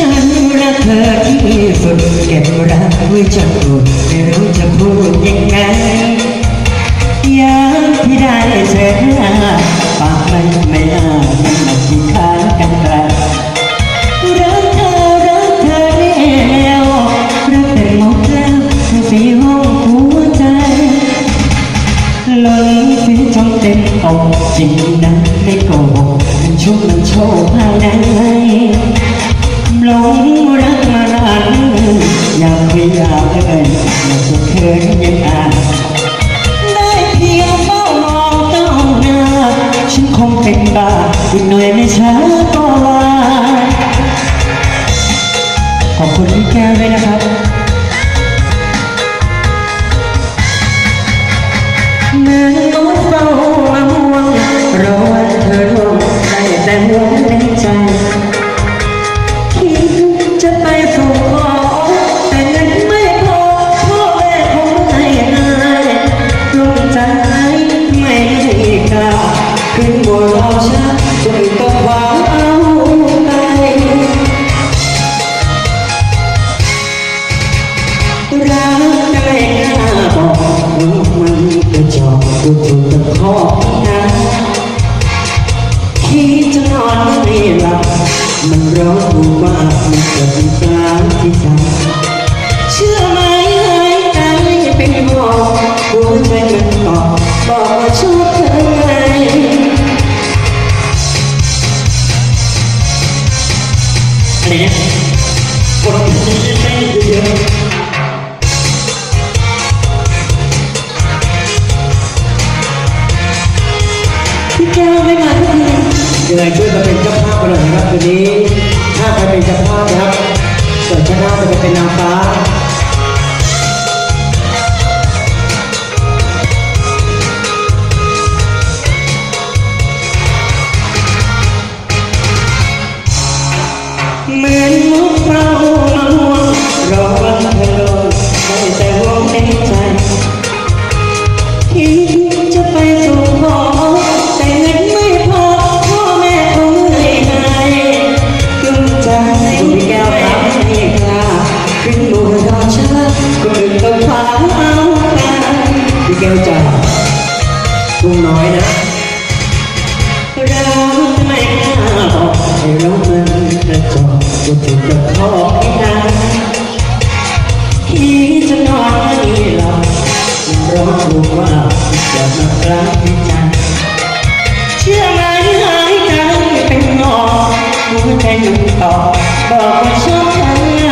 สุดเก็บรักไว้จนพูดไม่รู้จะพูดยังไงยามที่ได้เจอหน้าปากมันไม่น่ามันมาที่ค้างกันไกลรักเธอรักเธอแล้วรักเป็นหมดแล้วทั้งสี่ห้องหัวใจหลงสิจงเต็มอกจริงนะไม่โกหกมันชุบมันโชว์ภายใน ลงรักมานานอยากคุยอยากเลยอยากจะเคยยังอ่านได้เพียงเฝ้ามองต้าหน้าฉันคงเป็นบ้าอีกหน่อยไม่ช้าก็ลาขอบคุณพี่แก้วด้วยนะครับเมือนนกเฝ้ามะม่วงรอวันเธอร่วงได้แต่ห่วงในใจ ขึ้นบนรอช้าจนต้องวางเอาไปรักแต่ไม่กล้าบอกมันจะจอบกูถูกตะคอกนะคิดจะนอนไม่หลับมันร้อนรู้ว่ามันเกิ อะไรเนี่ยกดเต้นเยอะๆพี่แก้วไม่มาทุกทียังไงช่วยมาเป็นเจ้าภาพกันหน่อยนะครับคืนนี้ถ้าใครเป็นเจ้าภาพนะครับส่วนชนะจะเป็นนางฟ้า เหมือนมุกเรามาห่วงรอวันเธอโดนได้แต่ห่วงในใจคิดจะไปสู่ขอแต่เงินไม่พอพ่อแม่คงไม่ให้กลุ้มใจไม่แก้วครับไม่กล้าขึ้นบนรอช้าคนอื่นต้องพาเอาไปพี่แก้วจ๋าลุงน้อยนะเรา รู้มันแต่ก่อนก็ถูอกระนานที่จะนอนนี่หลับร้องรู้ว่าจะมาคลั้งใจเชื่อไหมหายใจเป็นงอหัวใจหยุดต่อบอกว่าชอบทำไง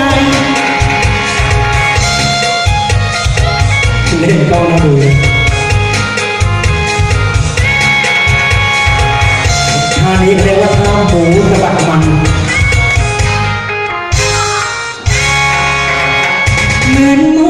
เล่นกล้องนะดูีเรียกว่าน้ำหูสะบัดมันเหมือน